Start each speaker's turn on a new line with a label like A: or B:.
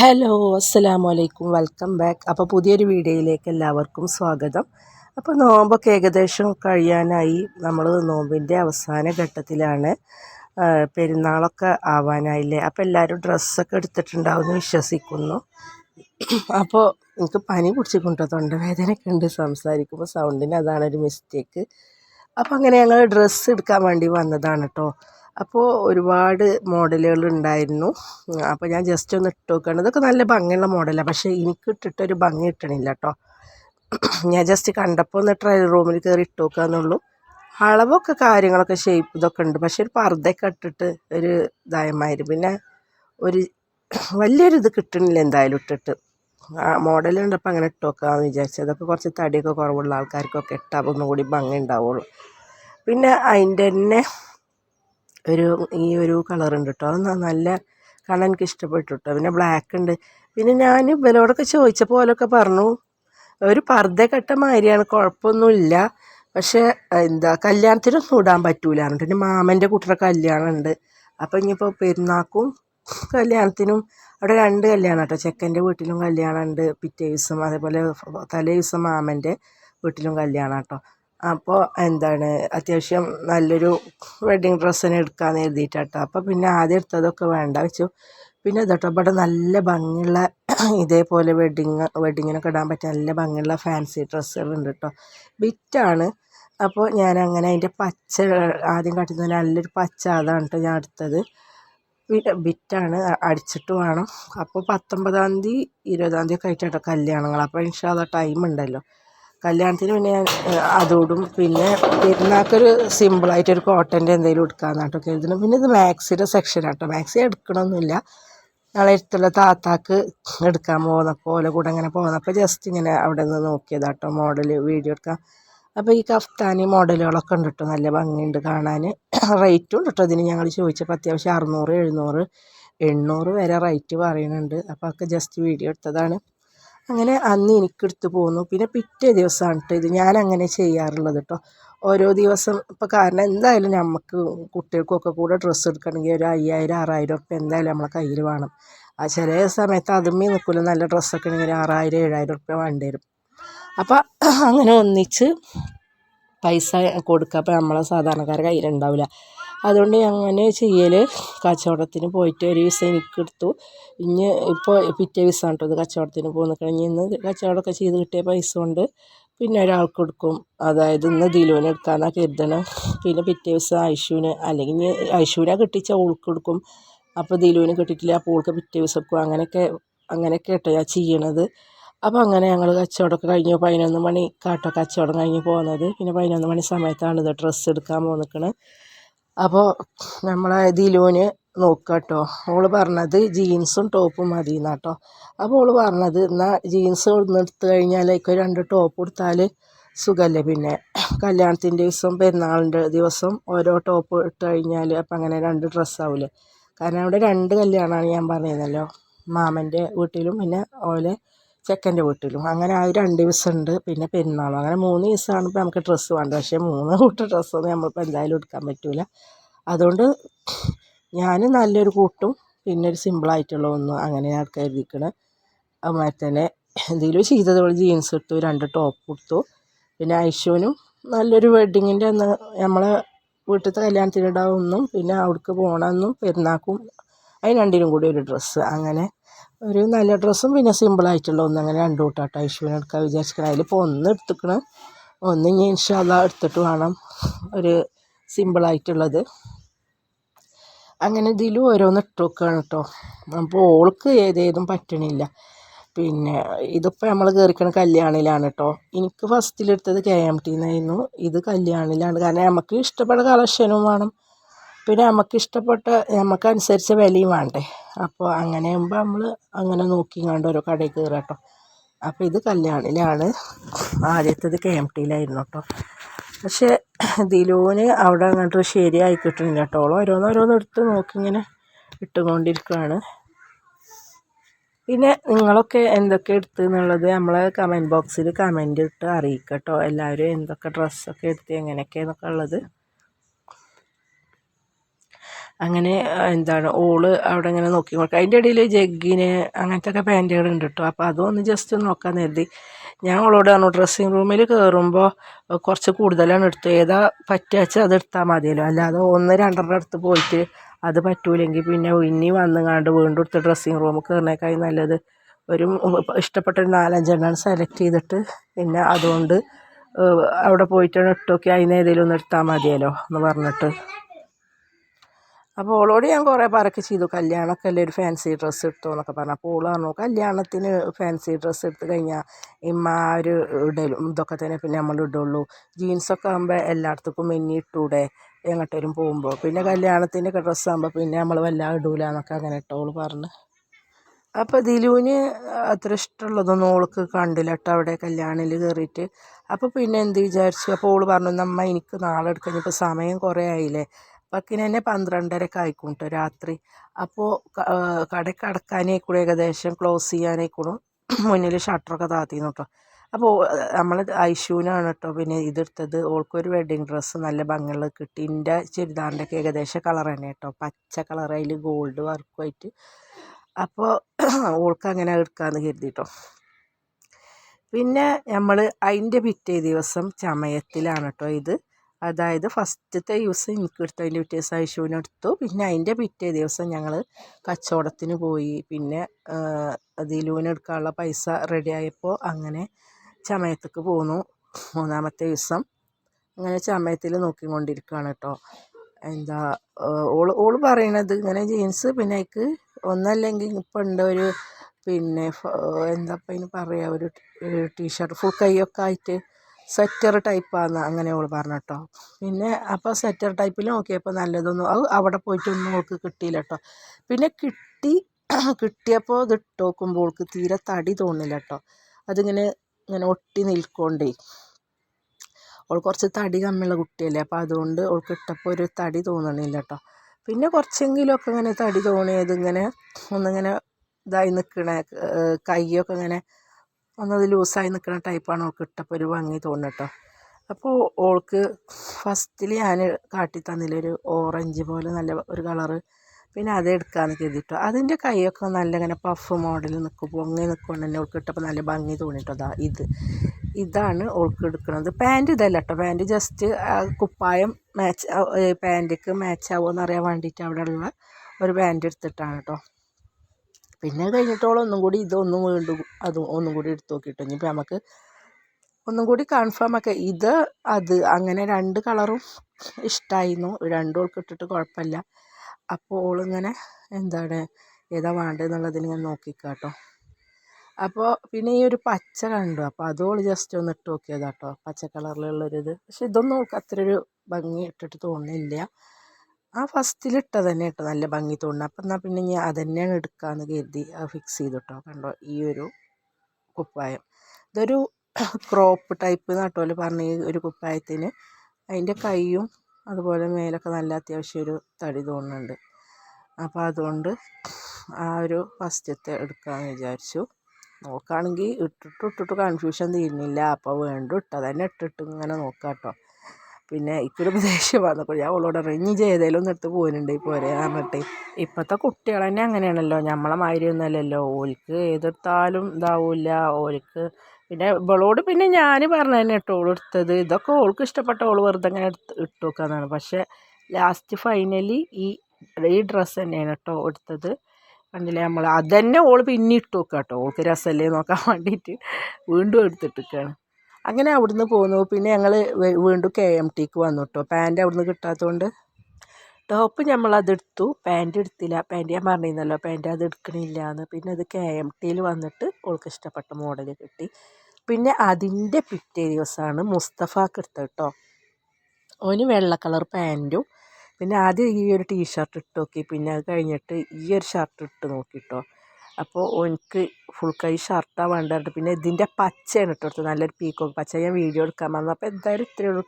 A: Hello അസ്സലാമു അലൈക്കും welcome back. അപ്പോൾ പുതിയൊരു വീഡിയോയിലേക്ക് എല്ലാവർക്കും സ്വാഗതം. അപ്പോൾ നോമ്പൊക്കെ ഏകദേശം കഴിയാനായി. നമ്മൾ നോമ്പിന്റെ അവസാന ഘട്ടത്തിലാണ് പെരുന്നാളൊക്കെ ആവാനായില്ലേ? അപ്പോൾ എല്ലാവരും ഡ്രസ്സൊക്കെ എടുത്തിട്ടുണ്ടാവുമെന്ന് വിശ്വസിക്കുന്നു. അപ്പോൾ എനിക്ക് പനി പിടിച്ചിട്ടുണ്ടോ. തൊണ്ടവേദനയൊക്കെ ഉണ്ട്. സംസാരിക്കുമ്പോൾ സൗണ്ടിന് അതാണ് ഒരു മിസ്റ്റേക്ക് അപ്പോൾ അങ്ങനെ ഞങ്ങൾ ഡ്രസ്സ് എടുക്കാൻ വേണ്ടി വന്നതാണ് കേട്ടോ അപ്പോൾ ഒരുപാട് മോഡലുകൾ ഉണ്ടായിരുന്നു. അപ്പോൾ ഞാൻ ജസ്റ്റ് ഒന്ന് ഇട്ട് നോക്കുകയാണ് ഇതൊക്കെ നല്ല ഭംഗിയുള്ള മോഡലാണ് പക്ഷേ എനിക്ക് ഇട്ടിട്ടൊരു ഭംഗി കിട്ടണില്ല കേട്ടോ ഞാൻ ജസ്റ്റ് കണ്ടപ്പോൾ ഒന്ന് ട്രയൽ റൂമിൽ കയറി ഇട്ട് നോക്കാന്നുള്ളൂ അളവൊക്കെ കാര്യങ്ങളൊക്കെ ഷേപ്പ് ഇതൊക്കെ ഉണ്ട്. പക്ഷേ ഒരു പർദ്ദയൊക്കെ ഇട്ടിട്ട് ഒരു ഇതായമാതിരി. പിന്നെ ഒരു വലിയൊരു ഇത് കിട്ടണില്ല എന്തായാലും ഇട്ടിട്ട്. മോഡൽ കണ്ടപ്പോൾ അങ്ങനെ ഇട്ട് നോക്കാമെന്ന് വിചാരിച്ചത്. അതൊക്കെ കുറച്ച് തടിയൊക്കെ കുറവുള്ള ആൾക്കാർക്കൊക്കെ ഇട്ടാൽ ഒന്നുകൂടി ഭംഗി ഉണ്ടാവുള്ളൂ. പിന്നെ അതിന്റെ തന്നെ ഒരു ഈ ഒരു കളർ ഉണ്ട് കേട്ടോ അത് നല്ല കാണാൻ എനിക്ക് ഇഷ്ടപ്പെട്ടു കേട്ടോ പിന്നെ ബ്ലാക്ക് ഉണ്ട്. പിന്നെ ഞാൻ ഇവരോടൊക്കെ ചോദിച്ചപ്പോൾ ഓലൊക്കെ പറഞ്ഞു ഒരു പർദ്ദ കെട്ട മാതിരിയാണ് കുഴപ്പമൊന്നുമില്ല പക്ഷേ എന്താ കല്യാണത്തിനൊന്നും ഇടാൻ പറ്റൂല. എന്നിട്ട് എന്റെ മാമന്റെ കുട്ടിയുടെ കല്യാണമുണ്ട് അപ്പോൾ അപ്പം ഇനിയിപ്പോൾ പെരുന്നാക്കും കല്യാണത്തിനും അവിടെ രണ്ട് കല്യാണം കേട്ടോ. ചെക്കന്റെ വീട്ടിലും കല്യാണമുണ്ട് പിറ്റേ ദിവസം അതേപോലെ തലേ ദിവസം മാമന്റെ വീട്ടിലും കല്യാണം കേട്ടോ. അപ്പോൾ എന്താണ് അത്യാവശ്യം നല്ലൊരു വെഡ്ഡിങ് ഡ്രസ്സിന് എടുക്കാമെന്ന് എഴുതിയിട്ടാട്ടോ അപ്പോൾ പിന്നെ ആദ്യം എടുത്തതൊക്കെ വേണ്ട വെച്ചു. പിന്നെ ഇതട്ടോ ഇവിടെ നല്ല ഭംഗിയുള്ള ഇതേപോലെ വെഡ്ഡിങ് വെഡ്ഡിങ്ങിനൊക്കെ ഇടാൻ പറ്റിയ നല്ല ഭംഗിയുള്ള ഫാൻസി ഡ്രസ്സുകളുണ്ട് കേട്ടോ ബിറ്റാണ് അപ്പോൾ ഞാൻ അങ്ങനെ അതിന്റെ പച്ച ആദ്യം കാട്ടുന്ന നല്ലൊരു പച്ച അതാണ് കേട്ടോ ഞാൻ എടുത്തത്. വിറ്റാണ് അടിച്ചിട്ട് വേണം. അപ്പോൾ പത്തൊമ്പതാം തീയതി ഇരുപതാം തീയതി ഒക്കെ ആയിട്ടോ കല്യാണങ്ങൾ. അപ്പോൾ ഇൻഷാല്ല ടൈം ഉണ്ടല്ലോ. കല്യാണത്തിന് പിന്നെ ഞാൻ അതോടും പിന്നെ പെരുന്നാൾക്കൊരു സിമ്പിളായിട്ടൊരു കോട്ടന്റെ എന്തെങ്കിലും എടുക്കാമെന്നാട്ടോ കരുതുന്നത് പിന്നെ ഇത് മാക്സിയുടെ കേട്ടോ മാക്സി എടുക്കണമൊന്നുമില്ല ഞങ്ങളെ അടുത്തുള്ള താത്താക്ക് എടുക്കാൻ പോകുന്നപ്പോൾ ഓല കൂടെ അങ്ങനെ പോകുന്നപ്പോൾ ജസ്റ്റ് ഇങ്ങനെ അവിടെ നിന്ന് നോക്കിയതാട്ടോ മോഡൽ വീഡിയോ എടുക്കാം അപ്പോൾ ഈ കഫ്താനി മോഡലുകളൊക്കെ ഉണ്ട് കേട്ടോ നല്ല ഭംഗിയുണ്ട് കാണാൻ. റേറ്റും ഉണ്ട് കേട്ടോ ഇതിന്. ഞങ്ങൾ ചോദിച്ചപ്പോൾ അത്യാവശ്യം അറുന്നൂറ് എഴുന്നൂറ് എണ്ണൂറ് വരെ റേറ്റ് പറയുന്നുണ്ട്. അപ്പോൾ ഒക്കെ ജസ്റ്റ് വീഡിയോ എടുത്തതാണ്. അങ്ങനെ അന്ന് എനിക്കെടുത്ത് പോന്നു. പിന്നെ പിറ്റേ ദിവസമാണ് കേട്ടോ ഇത് ഞാൻ അങ്ങനെ ചെയ്യാറുള്ളത് കേട്ടോ ഓരോ ദിവസം ഇപ്പോൾ കാരണം എന്തായാലും നമുക്ക് കുട്ടികൾക്കൊക്കെ കൂടെ ഡ്രസ്സ് എടുക്കണമെങ്കിൽ ഒരു അയ്യായിരം ആറായിരം ഉറുപ്പ്യ എന്തായാലും നമ്മളെ കയ്യിൽ വേണം. ആ ചില സമയത്ത് അതുമ്മേ നിൽക്കില്ല നല്ല ഡ്രസ്സൊക്കെ ആണെങ്കിൽ ആറായിരം ഏഴായിരം ഉറുപ്പ്യ വേണ്ടി വരും. അപ്പോൾ അങ്ങനെ ഒന്നിച്ച് പൈസ കൊടുക്കുക അപ്പോൾ നമ്മളെ സാധാരണക്കാരുടെ കയ്യിലുണ്ടാവില്ല അതുകൊണ്ട് അങ്ങനെ ചെയ്യൽ കച്ചവടത്തിന് പോയിട്ട് ഒരു ദിവസം എനിക്കെടുത്തു. ഇനി ഇപ്പോൾ പിറ്റേ ദിവസം കേട്ടോ ഇത് കച്ചവടത്തിന് പോകുന്ന കഴിഞ്ഞ് ഇന്ന് കച്ചവടമൊക്കെ ചെയ്ത് കിട്ടിയ പൈസ കൊണ്ട് പിന്നെ ഒരാൾക്ക് കൊടുക്കും. അതായത് ഇന്ന് ദിലുവിന് എടുക്കാമെന്നാണ് കരുതണം. പിന്നെ പിറ്റേ ദിവസം ഐഷുവിന് അല്ലെങ്കിൽ ഇനി ഐഷുവിനെ കിട്ടിച്ച ഓൾക്ക് കൊടുക്കും. അപ്പോൾ ദിലുവിന് കിട്ടിയിട്ടില്ല അപ്പോൾ ഓൾക്ക് പിറ്റേ ദിവസം കൊടുക്കും. അങ്ങനെയൊക്കെ അങ്ങനെയൊക്കെ കേട്ടോ ഞാൻ ചെയ്യണത്. അപ്പോൾ അങ്ങനെ ഞങ്ങൾ കച്ചവടമൊക്കെ കഴിഞ്ഞു. പതിനൊന്ന് മണി കാട്ടോ കച്ചവടം കഴിഞ്ഞ് പോകുന്നത് പിന്നെ പതിനൊന്ന് മണി സമയത്താണ് ഇത് ഡ്രസ്സ് എടുക്കാൻ പോന്നിക്കണത് അപ്പോൾ നമ്മളെ ദിലുവിന് നോക്കുക കേട്ടോ ഓൾ പറഞ്ഞത് ജീൻസും ടോപ്പും മതി എന്നാട്ടോ അപ്പോൾ ഓൾ പറഞ്ഞത് എന്നാൽ ജീൻസ് ഒന്ന് എടുത്തു കഴിഞ്ഞാൽ അതിലേക്ക് രണ്ട് ടോപ്പ് കൊടുത്താൽ സുഖമല്ലേ പിന്നെ. കല്യാണത്തിന്റെ ദിവസം പെരുന്നാളിന്റെ ദിവസം ഓരോ ടോപ്പ് ഇട്ട് കഴിഞ്ഞാൽ അപ്പം അങ്ങനെ രണ്ട് ഡ്രസ്സാവില്ലേ കാരണം അവിടെ രണ്ട് കല്യാണമാണ് ഞാൻ പറഞ്ഞിരുന്നല്ലോ. മാമന്റെ വീട്ടിലും പിന്നെ ഓലെ ചെക്കന്റെ വീട്ടിലും. അങ്ങനെ ആ രണ്ട് ദിവസം ഉണ്ട് പിന്നെ പെരുന്നാളും. അങ്ങനെ മൂന്ന് ദിവസമാണ് ഇപ്പോൾ നമുക്ക് ഡ്രസ്സ് വേണ്ടത്. പക്ഷേ മൂന്ന് കൂട്ടം ഡ്രസ്സൊന്നും നമ്മളിപ്പോൾ എന്തായാലും എടുക്കാൻ പറ്റില്ല അതുകൊണ്ട് ഞാൻ നല്ലൊരു കൂട്ടും പിന്നെ ഒരു സിമ്പിളായിട്ടുള്ള ഒന്നും അങ്ങനെ ഞാൻ കരുതിക്കണേ അതുമാതിരി തന്നെ എന്തെങ്കിലും ചെയ്തതുപോലെ ജീൻസ് ഇട്ടു രണ്ട് ടോപ്പ് കൊടുത്തു പിന്നെ ഐഷുവിനും നല്ലൊരു വെഡ്ഡിങ്ങിന്റെ അന്ന് നമ്മളെ വീട്ടിലത്തെ കല്യാണത്തിനിടാവുന്നും പിന്നെ അവിടേക്ക് പോകണമെന്നും പെരുന്നാക്കും അതിന് രണ്ടിനും കൂടി ഒരു ഡ്രസ്സ് അങ്ങനെ ഒരു നല്ല ഡ്രസ്സും പിന്നെ സിമ്പിളായിട്ടുള്ള ഒന്ന് അങ്ങനെ രണ്ടു കൂട്ടാട്ടോ. ഐശ്വര്യം എടുക്കാൻ വിചാരിച്ചിരിക്കണം. അതിലിപ്പോൾ ഒന്ന് എടുത്തിക്കണ്. ഒന്ന് ഇനി ഇൻഷാല്ല എടുത്തിട്ട് വേണം ഒരു സിമ്പിളായിട്ടുള്ളത് അങ്ങനെ ഇതിലും ഓരോന്ന് ഇട്ട് വെക്കുകയാണ് കേട്ടോ അപ്പോൾ ഓൾക്ക് ഏതേതും പറ്റണില്ല. പിന്നെ ഇതിപ്പോൾ നമ്മൾ കയറിക്കണ കല്യാണിലാണ് കേട്ടോ എനിക്ക് ഫസ്റ്റിലെടുത്തത് കെ എം ടി എന്നായിരുന്നു ഇത് കല്യാണിലാണ്. കാരണം നമുക്ക് ഇഷ്ടപ്പെട്ട കളക്ഷനും വേണം. പിന്നെ നമുക്ക് ഇഷ്ടപ്പെട്ട നമുക്ക് അനുസരിച്ച വിലയും വേണ്ടേ. അപ്പോൾ അങ്ങനെ ആകുമ്പോൾ നമ്മൾ അങ്ങനെ നോക്കി കണ്ട് ഓരോ കടയിൽ കയറുക കേട്ടോ. അപ്പോൾ ഇത് കല്യാണിലാണ്. ആദ്യത്തേത് കെ എം ടിയിലായിരുന്നു കേട്ടോ. പക്ഷേ ദിലൂന് അവിടെ അങ്ങോട്ട് ശരിയായി കിട്ടുന്നില്ല കേട്ടോ. ഓളം ഓരോന്നോരോന്ന് എടുത്ത് നോക്കി ഇങ്ങനെ ഇട്ടുകൊണ്ടിരിക്കുകയാണ് പിന്നെ നിങ്ങളൊക്കെ എന്തൊക്കെ എടുത്തു എന്നുള്ളത് നമ്മളെ കമന്റ് ബോക്സിൽ കമന്റ് ഇട്ട് അറിയിക്കട്ടോ കേട്ടോ. എല്ലാവരും എന്തൊക്കെ ഡ്രസ്സൊക്കെ എടുത്ത് എങ്ങനെയൊക്കെയെന്നൊക്കെ ഉള്ളത്. അങ്ങനെ എന്താണ് ഓൾ അവിടെ ഇങ്ങനെ നോക്കി നോക്കുക അതിന്റെ ഇടയിൽ ജഗ്ഗിന് അങ്ങനത്തെ ഒക്കെ പാന്റുകൾ ഉണ്ട് കേട്ടോ. അപ്പോൾ അതൊന്ന് ജസ്റ്റ് ഒന്ന് നോക്കാൻ കരുതി. ഞാൻ അവളോട് പറഞ്ഞു ഡ്രസ്സിങ് റൂമിൽ കയറുമ്പോൾ കുറച്ച് കൂടുതലാണ് എടുത്തത് ഏതാ പറ്റുക അത് എടുത്താൽ മതിയല്ലോ. അല്ലാതെ ഒന്ന് രണ്ടെണ്ണം എടുത്ത് പോയിട്ട് അത് പറ്റൂലെങ്കിൽ പിന്നെ ഇനി വന്നുങ്ങാണ്ട് വീണ്ടും എടുത്ത് ഡ്രസ്സിങ് റൂമിൽ കയറുന്നേക്കായി നല്ലത്. ഒരു ഇഷ്ടപ്പെട്ട ഒരു നാലഞ്ചെണ്ണം സെലക്ട് ചെയ്തിട്ട് പിന്നെ അതുകൊണ്ട് അവിടെ പോയിട്ടാണ് ഇട്ട് നോക്കി അതിന് ഏതെങ്കിലും ഒന്ന് എടുത്താൽ മതിയല്ലോ എന്ന് പറഞ്ഞിട്ട്. അപ്പോൾ ഓളോട് ഞാൻ കുറേ പറക്കി ചെയ്തു. കല്യാണമൊക്കെ അല്ലേ ഒരു ഫാൻസി ഡ്രസ്സ് എടുത്തോ എന്നൊക്കെ പറഞ്ഞു. അപ്പോൾ ഓൾ പറഞ്ഞു കല്യാണത്തിന് ഫാൻസി ഡ്രസ്സ് എടുത്ത് കഴിഞ്ഞാൽ ഇമ്മ ഒരു ഇടലും ഇതൊക്കെ തന്നെ പിന്നെ നമ്മൾ ഇടുള്ളൂ. ജീൻസൊക്കെ ആകുമ്പോൾ എല്ലായിടത്തേക്കും മിന്നി ഇട്ടൂടെ എങ്ങോട്ടേലും പോകുമ്പോൾ പിന്നെ കല്യാണത്തിന്റെ ഒക്കെ ഡ്രസ്സ് ആകുമ്പോൾ പിന്നെ നമ്മൾ വല്ലാതെ ഇടൂല എന്നൊക്കെ അങ്ങനെ ഇട്ടോൾ പറഞ്ഞു. അപ്പോൾ ദിലുവിന് അത്ര ഇഷ്ടമുള്ളതൊന്നും ഓൾക്ക് കണ്ടില്ല കേട്ടോ അവിടെ കല്യാണിൽ കയറിയിട്ട്. അപ്പോൾ പിന്നെ എന്ത് വിചാരിച്ചു? അപ്പോൾ ഓൾ പറഞ്ഞു നമ്മ എനിക്ക് നാളെ എടുക്കാൻ ഇപ്പോൾ സമയം കുറേ ആയില്ലേ. അപ്പക്കിന് തന്നെ പന്ത്രണ്ടരക്ക് ആയിക്കും രാത്രി. അപ്പോൾ കടയ്ക്ക് അടക്കാനായിക്കൂടെ ഏകദേശം ക്ലോസ് ചെയ്യാനായിക്കൂടും മുന്നിൽ ഷട്ടറൊക്കെ താത്തിന്നു കേട്ടോ അപ്പോൾ നമ്മൾ ഐശുവിനാണ് കേട്ടോ പിന്നെ ഇതെടുത്തത്. ഓൾക്കൊരു വെഡ്ഡിങ് ഡ്രസ്സ് നല്ല ഭംഗിയുള്ള കിട്ടി. എന്റെ ചുരിദാറിന്റെ ഒക്കെ ഏകദേശം കളർ തന്നെ കേട്ടോ പച്ച കളർ അതിൽ ഗോൾഡ് വർക്കുമായിട്ട് അപ്പോൾ ഓൾക്ക് അങ്ങനെ എടുക്കാമെന്ന് കരുതിട്ടോ. പിന്നെ നമ്മൾ അതിന്റെ പിറ്റേ ദിവസം ചമയത്തിലാണ് കേട്ടോ ഇത്. അതായത് ഫസ്റ്റത്തെ ദിവസം എനിക്ക് എടുത്തു അതിന്റെ പിറ്റേ ദിവസം ഐശുവിനെടുത്തു പിന്നെ അതിന്റെ പിറ്റേ ദിവസം ഞങ്ങൾ കച്ചവടത്തിന് പോയി. പിന്നെ അത് എടുക്കാനുള്ള പൈസ റെഡി ആയപ്പോൾ അങ്ങനെ ചമയത്തേക്ക് പോന്നു. മൂന്നാമത്തെ ദിവസം അങ്ങനെ ചമയത്തിൽ നോക്കിക്കൊണ്ടിരിക്കുകയാണ് കേട്ടോ. എന്താ ഓൾ ഓൾ പറയണത് ഇങ്ങനെ ജീൻസ് പിന്നെ എനിക്ക് ഒന്നല്ലെങ്കിൽ ഇപ്പം ഉണ്ട് ഒരു പിന്നെ എന്താ ഇപ്പം അതിന് പറയുക ഒരു ടീഷർട്ട് ഫുൾ കൈയൊക്കെ ആയിട്ട് സ്വെറ്റർ ടൈപ്പാണ് അങ്ങനെ ഓൾ പറഞ്ഞു കേട്ടോ പിന്നെ അപ്പോൾ സെറ്റർ ടൈപ്പിൽ നോക്കിയപ്പോൾ നല്ലതൊന്നും അത് അവിടെ പോയിട്ടൊന്നും ഓൾക്ക് കിട്ടിയില്ല കേട്ടോ പിന്നെ കിട്ടി കിട്ടിയപ്പോൾ ഇത് ഇട്ട് നോക്കുമ്പോൾ ഓൾക്ക് തീരെ തടി തോന്നില്ല കേട്ടോ അതിങ്ങനെ ഇങ്ങനെ ഒട്ടി നിൽക്കൊണ്ടേ. ഓൾ കുറച്ച് തടി കമ്മിയുള്ള കുട്ടിയല്ലേ അപ്പോൾ അതുകൊണ്ട് ഓൾക്ക് ഇട്ടപ്പോൾ ഒരു തടി തോന്നണില്ല കേട്ടോ പിന്നെ കുറച്ചെങ്കിലുമൊക്കെ ഇങ്ങനെ തടി തോന്നിയത് ഇങ്ങനെ ഒന്നിങ്ങനെ ഇതായി നിൽക്കണ കൈയൊക്കെ ഇങ്ങനെ ഒന്നത് ലൂസായി നിൽക്കുന്ന ടൈപ്പാണ് ഓൾക്ക് ഇട്ടപ്പോൾ ഒരു ഭംഗി തോന്നുന്നു കേട്ടോ അപ്പോൾ ഓൾക്ക് ഫസ്റ്റിൽ ഞാൻ കാട്ടി തന്നില്ലൊരു ഓറഞ്ച് പോലെ നല്ല ഒരു കളറ് പിന്നെ അത് എടുക്കാമെന്ന് കരുതിട്ടോ. അതിന്റെ കൈയൊക്കെ നല്ല ഇങ്ങനെ പഫ് മോഡൽ നിൽക്കും പൊങ്ങി നിൽക്കുകൊണ്ട് തന്നെ ഓൾക്ക് ഇട്ടപ്പോൾ നല്ല ഭംഗി തോന്നിട്ടോ. അതാ ഇത്. ഇതാണ് ഓൾക്ക് എടുക്കുന്നത് പാന്റ് ഇതല്ല കേട്ടോ പാന്റ് ജസ്റ്റ് കുപ്പായം മാച്ച് പാന്റിക്ക് മാച്ച് ആവുമോ എന്നറിയാൻ വേണ്ടിയിട്ട് അവിടെയുള്ള ഒരു പാന്റ് എടുത്തിട്ടാണ് കേട്ടോ പിന്നെ കഴിഞ്ഞിട്ടോളം ഒന്നും കൂടി ഇതൊന്നും വീണ്ടും അത് ഒന്നും കൂടി എടുത്ത് നോക്കിയിട്ട് ഇനിയിപ്പോൾ നമുക്ക് ഒന്നും കൂടി കൺഫേം ഒക്കെ. ഇത് അത് അങ്ങനെ രണ്ട് കളറും ഇഷ്ടമായിരുന്നു രണ്ടും ഓൾക്ക് ഇട്ടിട്ട് കുഴപ്പമില്ല. അപ്പോൾ ഓളിങ്ങനെ എന്താണ് ഏതാ വേണ്ടതെന്നുള്ളതിന് ഞാൻ നോക്കിക്കാട്ടോ അപ്പോൾ പിന്നെ ഈ ഒരു പച്ച കണ്ടു. അപ്പോൾ അതും ഓൾ ജസ്റ്റ് ഒന്ന് ഇട്ട് നോക്കിയതാട്ടോ പച്ച കളറിലുള്ളൊരിത് പക്ഷെ ഇതൊന്നും ഓൾക്ക് അത്ര ഒരു ഭംഗി ഇട്ടിട്ട് തോന്നുന്നില്ല. ആ ഫസ്റ്റിൽ ഇട്ടത് തന്നെ കേട്ടോ നല്ല ഭംഗി തോന്നുന്നു. അപ്പം എന്നാൽ പിന്നെ ഞാൻ അത് തന്നെയാണ് എടുക്കാമെന്ന് കരുതി ഫിക്സ് ചെയ്തു കേട്ടോ കണ്ടോ ഈ ഒരു കുപ്പായം. ഇതൊരു ക്രോപ്പ് ടൈപ്പ് നട്ടോൽ പറഞ്ഞ ഒരു കുപ്പായത്തിന്. അതിന്റെ കൈയും അതുപോലെ മേലൊക്കെ നല്ല അത്യാവശ്യം ഒരു തടി തോന്നുന്നുണ്ട്. അപ്പോൾ അതുകൊണ്ട് ആ ഒരു ഫസ്റ്റത്തെ എടുക്കാമെന്ന് വിചാരിച്ചു. നോക്കുകയാണെങ്കിൽ ഇട്ടിട്ട് ഇട്ടിട്ട് കൺഫ്യൂഷൻ തീരുന്നില്ല. അപ്പോൾ വീണ്ടും ഇട്ടത് തന്നെ ഇട്ടിട്ട് ഇങ്ങനെ നോക്കാം കേട്ടോ പിന്നെ ഇക്കൊരു ദേഷ്യം വന്നപ്പോൾ ഞാൻ അവളോട് പറഞ്ഞു ഇനി ഏതെങ്കിലും ഒന്ന് എടുത്ത് പോരുന്നുണ്ട് പോരെ പറഞ്ഞിട്ട്. ഇപ്പോഴത്തെ കുട്ടികൾ തന്നെ അങ്ങനെയാണല്ലോ നമ്മളെ മാതിരി ഒന്നുമല്ലല്ലോ ഓൽക്ക് ഏതെടുത്താലും ഇതാവില്ല ഓൽക്ക് പിന്നെ ഇവളോട് പിന്നെ ഞാൻ പറഞ്ഞു തന്നെ കേട്ടോ ഓൾ എടുത്തത്. ഇതൊക്കെ ഓൾക്ക് ഇഷ്ടപ്പെട്ട ഓൾ വെറുതെ അങ്ങനെ എടുത്ത് ഇട്ട് വെക്കാന്നാണ് പക്ഷേ ലാസ്റ്റ് ഫൈനലി ഈ ഈ ഡ്രസ്സ് തന്നെയാണ് കേട്ടോ എടുത്തത്. കണ്ടില്ലേ നമ്മൾ അതന്നെ ഓൾ പിന്നെ ഇട്ട് വെക്കാം കേട്ടോ. ഓൾക്ക് രസമല്ലേ നോക്കാൻ വേണ്ടിയിട്ട് വീണ്ടും എടുത്തിട്ടിരിക്കുകയാണ് അങ്ങനെ അവിടുന്ന് പോന്നു. പിന്നെ ഞങ്ങൾ വീണ്ടും കെ എം ടിക്ക് വന്നു കേട്ടോ പാന്റ് അവിടുന്ന് കിട്ടാത്തതുകൊണ്ട് ടോപ്പ് നമ്മൾ അതെടുത്തു പാന്റ് എടുത്തില്ല. പാന്റ് ഞാൻ പറഞ്ഞിരുന്നല്ലോ പാന്റ് അത് എടുക്കണില്ല എന്ന് പിന്നെ അത് കെ എം ടിയിൽ വന്നിട്ട് ഓൾക്ക് ഇഷ്ടപ്പെട്ട മോഡൽ കിട്ടി. പിന്നെ അതിന്റെ പിറ്റേ ദിവസമാണ് മുസ്തഫാക്ക് എടുത്തത് കേട്ടോ ഓന് വെള്ള കളർ പാന്റും പിന്നെ ആദ്യം ഈ ഒരു ടീഷർട്ട് ഇട്ട് നോക്കി. പിന്നെ അത് കഴിഞ്ഞിട്ട് ഈ ഒരു ഷർട്ട് ഇട്ട് നോക്കിട്ടോ അപ്പോൾ എനിക്ക് ഫുൾ കൈ ഷർട്ടാണ് വേണ്ടത് പിന്നെ ഇതിന്റെ പച്ചയാണ് കേട്ടോ നല്ലൊരു പീക്കോക്ക് പച്ച. ഞാൻ വീഡിയോ എടുക്കാൻ മറന്നു അപ്പോൾ എന്തായാലും ഇത്രയേ ഉള്ളൂ